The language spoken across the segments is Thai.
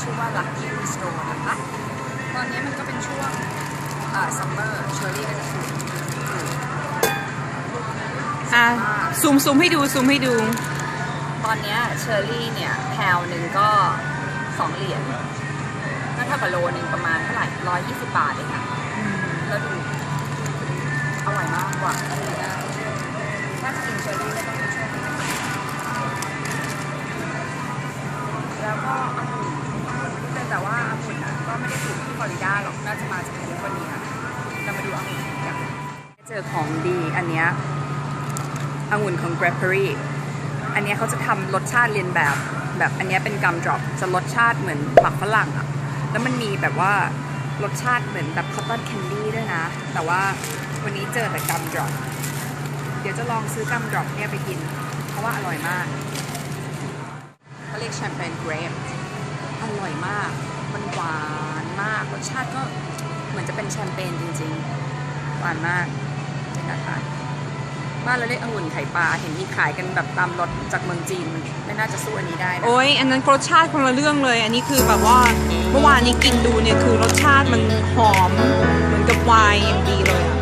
ชื่อว่า Lucky Store นะคะตอนนี้มันก็เป็นช่วงอ่า summer เชอร์รี่ก็จะถูกอะซูมซูมให้ดูซูมให้ดู ตอนเนี้ยเชอร์รี่เนี่ยแพลวหนึ่งก็สองเหรียญก็เท่ากับโลหนึ่งประมาณเท่าไหร่ร้อยยี่สิบบาทเองค่ะแล้วดู จอของดีอันเนี้ยองุ่นของ Grapery อันเนี้ยเขาจะทำรสชาติเรียนแบบแบบอันเนี้ยเป็นกัมดรอปจะรสชาติเหมือนหมักฝรั่งอะแล้วมันมีแบบว่ารสชาติเหมือนแบบคอตตอนแคนดี้ด้วยนะ แต่ว่าวันนี้เจอแต่กัมดรอปเดี๋ยวจะลองซื้อกัมดรอปเนี่ยไปกิน เพราะว่าอร่อยมากเขาเรียกแชมเปญเกรปอร่อยมาก มันหวานมาก รสชาติก็เหมือนจะเป็นแชมเปญจริงๆ หวานมาก นี่นะคะบ้านเราเรียกองุ่นไข่ปลาเห็นมีขายกันแบบตามรถจากเมืองจีนไม่น่าจะสู้อันนี้ได้นะโอ้ยอันนั้นรสชาติคนละเรื่องเลย อันนี้คือแบบว่าเมื่อวานนี้กินดูเนี่ยคือรสชาติมันหอมเหมือนกับไวน์อย่างดีเลยอะ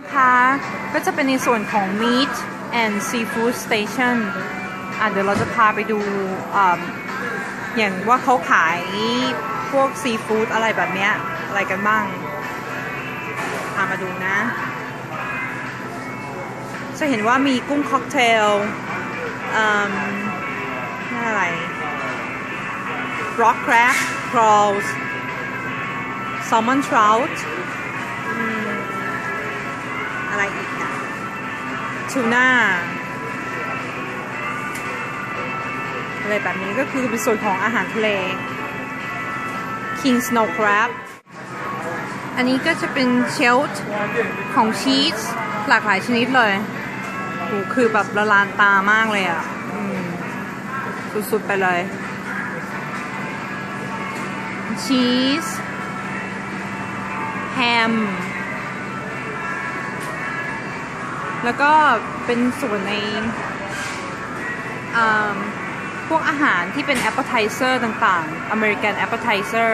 นะคะก็จะเป็นในส่วนของ meat and seafood station อะเดี๋ยวเราจะพาไปดูออย่างว่าเขาขายพวกซีฟู้ดอะไรแบบเนี้ยอะไรกันบ้างพามาดูนะ จะเห็นว่ามีกุ้งค็อกเทลอืมนั่นอะไร rock crab prawns salmon trout อะไรอีกอะทูน่าอะไรแบบนี้ก็คือเป็นส่วนของอาหารทะเล King Snow Crab อันนี้ก็จะเป็นเชลต์ของชีสหลากหลายชนิดเลยโหคือแบบละลานตามากเลยอะสุดๆไปเลย ชีส แฮม แล้วก็เป็นส่วนในพวกอาหารที่เป็น appetizer ต่างๆ American appetizer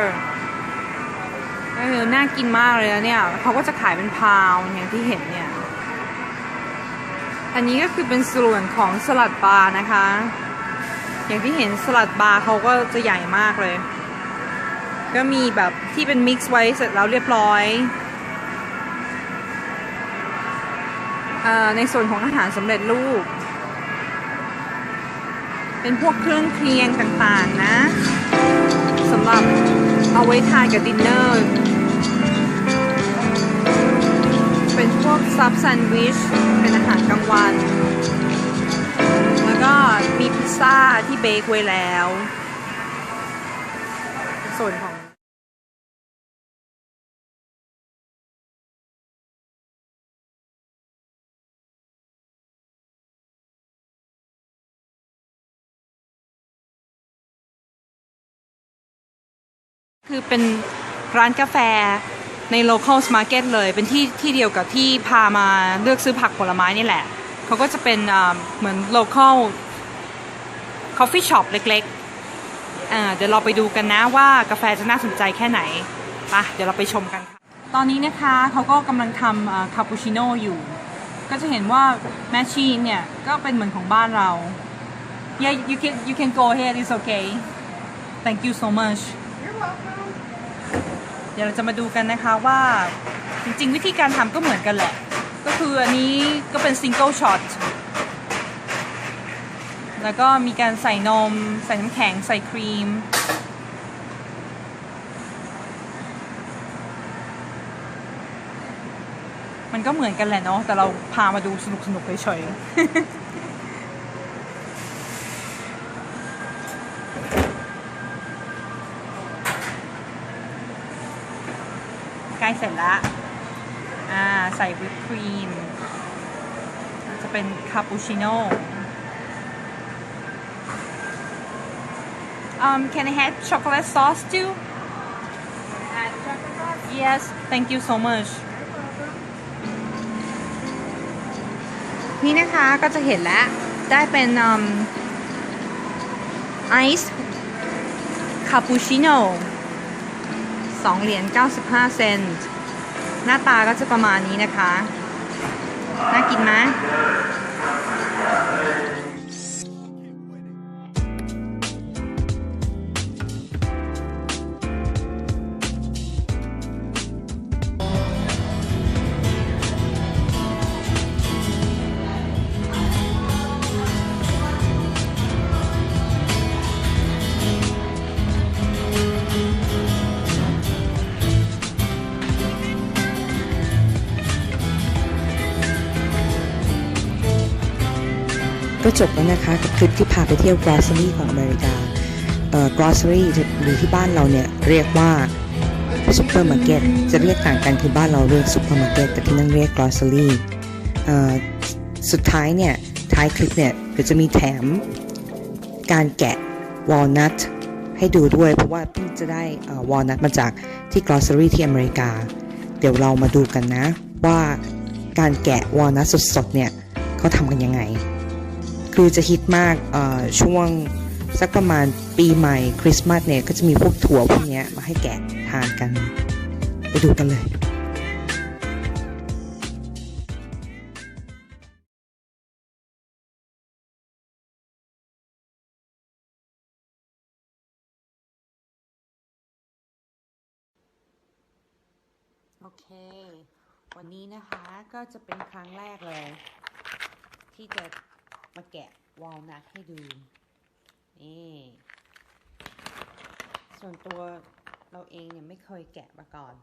ก็คือน่ากินมากเลยนะเนี่ยเขาก็จะขายเป็นพาวอย่างที่เห็นเนี่ย อันนี้ก็คือเป็นส่วนของสลัดบาร์นะคะ อย่างที่เห็นสลัดบาร์เขาก็จะใหญ่มากเลย ก็มีแบบที่เป็นมิกซ์ไว้เสร็จแล้วเรียบร้อย ในส่วนของอาหารสำเร็จรูป เป็นพวกเครื่องเคียงต่างๆนะสำหรับเอาไว้ทานกับดินเนอร์ เป็นพวกซับแซนด์วิช เป็นอาหารกลางวัน แล้วก็มีพิซซ่าที่เบคไว้แล้ว ส่วนของ คือเป็นร้านกาแฟใน local market เลยเป็นที่ที่เดียวกับที่พามาเลือกซื้อผักผลไม้นี่แหละ เขาก็จะเป็นเหมือน local coffee shop เล็กๆ เดี๋ยวเราไปดูกันนะว่ากาแฟจะน่าสนใจแค่ไหนไปะเดี๋ยวเราไปชมกันค่ะ ตอนนี้นะคะเขาก็กำลังทำคาปูชิโน่อยู่ ก็จะเห็นว่าแมชชีนเนี่ย ก็เป็นเหมือนของบ้านเรา yeah you can you can go ahead it's okay thank you so much เดี๋ยวเราจะมาดูกันนะคะว่าจริง ๆ วิธีการทำก็เหมือนกันแหละ ก็คืออันนี้ก็เป็น single shot แล้วก็มีการใส่นม ใส่น้ำแข็ง ใส่ครีม มันก็เหมือนกันแหละเนาะแต่เราพามาดูสนุกๆเฉยๆ ล้เสร็จแล้วอ่าใส่วิปครีม จะเป็นคาปูชิโน่ Um, can I have chocolate sauce too? Yes, thank you so much. นี่นะคะก็จะเห็นแล้ว ได้เป็นไอซ์คาปูชิโน่ 2 เหรียญ 95 เซนต์ หน้าตาก็จะประมาณนี้นะคะ น่ากินไหม จบแล้วนะคะกับคลิปที่พาไปเที่ยว grocery ของอเมริกาเอ่อ grocery หรือที่บ้านเราเนี่ยเรียกว่าซูเปอร์มาร์เก็ตจะเรียกต่างกันคือบ้านเราเรียกซูเปอร์มาร์เก็ตแต่ที่นั่นเรียก grocery เอ่อสุดท้ายเนี่ยท้ายคลิปเนี่ยเดี๋ยวจะมีแถมการแกะ walnut ให้ดูด้วย เพราะว่าเพิ่งจะได้เอ่อ walnut มาจากที่ grocery ที่อเมริกา เดี๋ยวเรามาดูกันนะว่าการแกะ walnut สดๆเนี่ยเขาทำกันยังไง คือจะฮิตมากช่วงสักประมาณปีใหม่คริสต์มาสเนี่ยก็จะมีพวกถั่วพวกนี้มาให้แกะทานกัน ไปดูกันเลยโอเค วันนี้นะคะก็จะเป็นครั้งแรกเลย ที่จะ มาแกะวอลนัทให้ดู นี่ ส่วนตัวเราเองเนี่ยไม่เคยแกะมาก่อน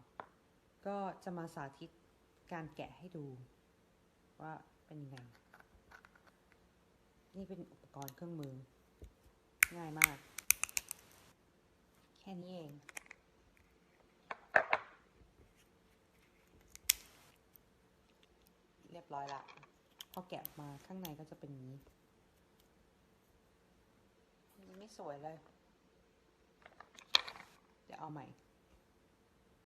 ก็จะมาสาธิตการแกะให้ดู ว่าเป็นยังไง นี่เป็นอุปกรณ์เครื่องมือ ง่ายมาก แค่นี้เองเรียบร้อยละ พอแกะมาข้างในก็จะเป็นนี้ไม่สวยเลย เดี๋ยวเอาใหม่